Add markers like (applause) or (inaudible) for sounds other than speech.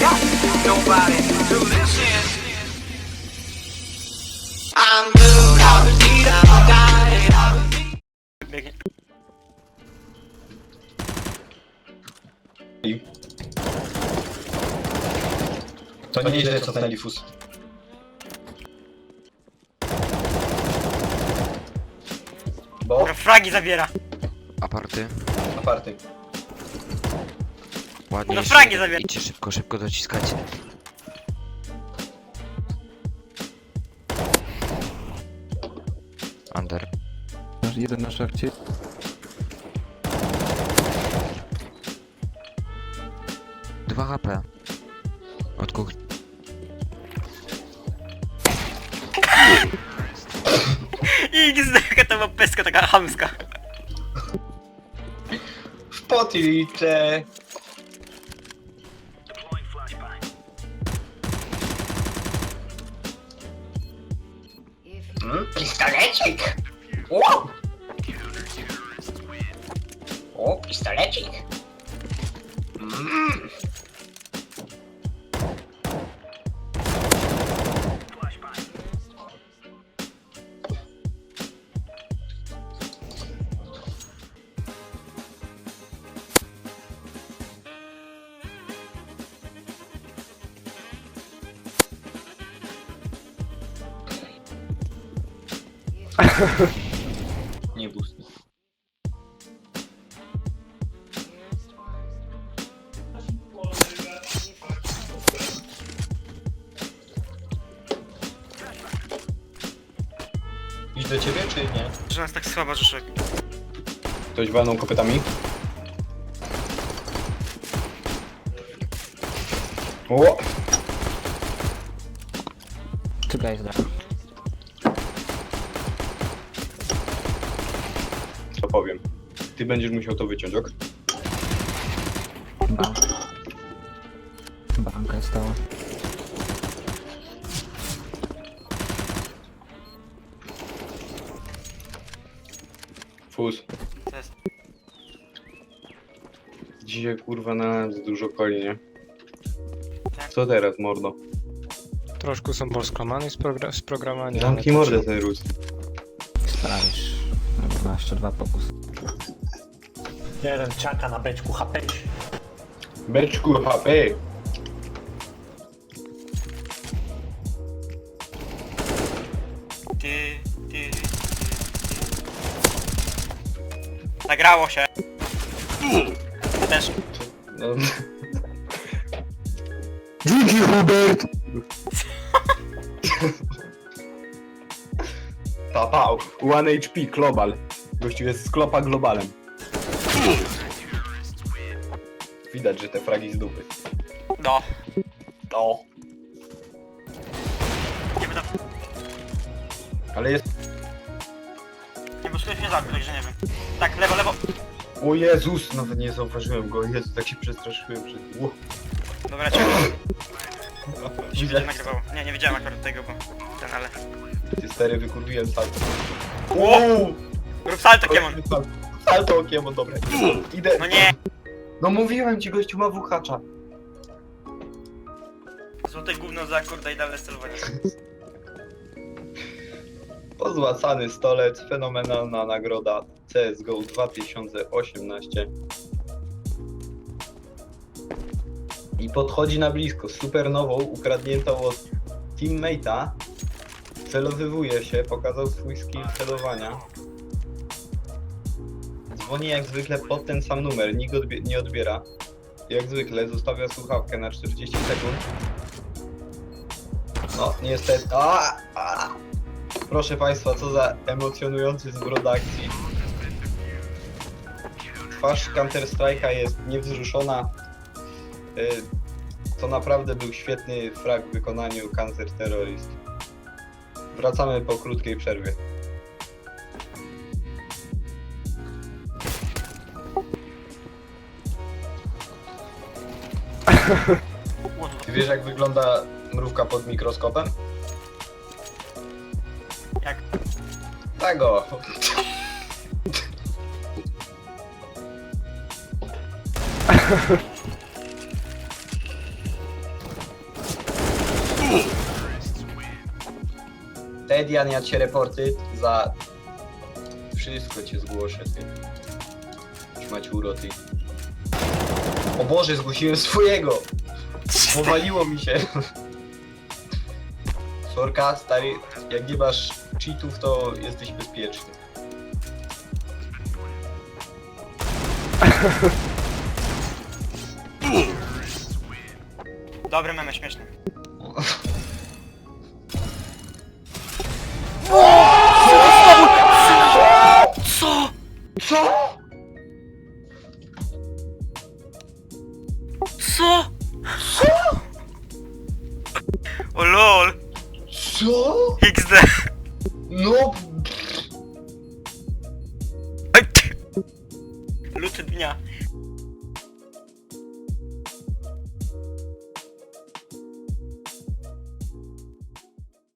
Nobody to this end. I'm good, I was need, I died, I was need. Biegnie. To nieźle co ten Lifus. Bo Fragi zabiera. Aparty. aparty. Ładnie. No jeszcze zabiera. Idźcie szybko, szybko dociskajcie. Under. Jeden na szachcie. Dwa HP. Od kuchni. (laughs) I jaka to była peska taka chamska. W. pistolecik! Wow! O, pistolecik! (laughs) Nie boost. Iść do ciebie, czy nie? Że nas tak słaba, że szok. Ktoś walnął kopytami? O! Czekaj, jest powiem? Ty będziesz musiał to wyciąć, ok? Bank. Banka jest stała. Fus. Dzisiaj kurwa na nas dużo koli, nie? Tak. Co teraz, mordo? Troszkę są poskłamani z, progra- z programami. Zamknij ale to- mordę ten ród. Sprawisz. Dobra, jeszcze dwa pokus. Jeden czaka na beczku HP. Beczku HP! Ty, ty, ty, ty. Nagrało się. Też. No. Dzięki Hubert! (laughs) Tapał. One HP, global. Gościu jest z klopa globalem. Widać, że te fragi z dupy. No. No. Nie będę... Ale jest... Nie, bo ktoś mnie zabił, także nie wiem. Tak, lewo, lewo. O Jezus, nawet nie zauważyłem go. Jezu, tak się przestraszyłem przed... Ło. Dobra, czekaj. (laughs) Się Źle. będzie nagrywało. Nie, nie widziałem akurat tego, bo... Ten, ale... Ty stary wykurwiłem salto. Ło! Rób salto, Kiemon. Salto okiem, dobre. Idę. No nie! No mówiłem ci, gościu ma wuchacza. Złote gówno za kurde idealne sterowanie. (laughs) Pozłacany stolec, fenomenalna nagroda CSGO 2018. I podchodzi na blisko, supernową, ukradniętą od teammate'a. Celowywuje się, pokazał swój skill celowania. Dzwoni jak zwykle pod ten sam numer, nikt odbie- nie odbiera. Jak zwykle zostawia słuchawkę na 40 sekund. No, niestety. A, a. Proszę Państwa, co za emocjonujący zwrot akcji. Twarz Counter Strike'a jest niewzruszona. Y, To naprawdę był świetny frag w wykonaniu Cancer Terrorist. Wracamy po krótkiej przerwie. Ty wiesz jak wygląda mrówka pod mikroskopem? Jak? Tego! Tedian, ja cię reporty za... Wszystko cię zgłoszę, ty. Szmaciuro, ty. O Boże, zgłosiłem swojego! Powaliło mi się. Sorka, stary, jak nie masz cheatów, to jesteś bezpieczny. Dobry meme, śmieszny. (laughs) Co? Co? O lol. Co? XD. No. Luty dnia.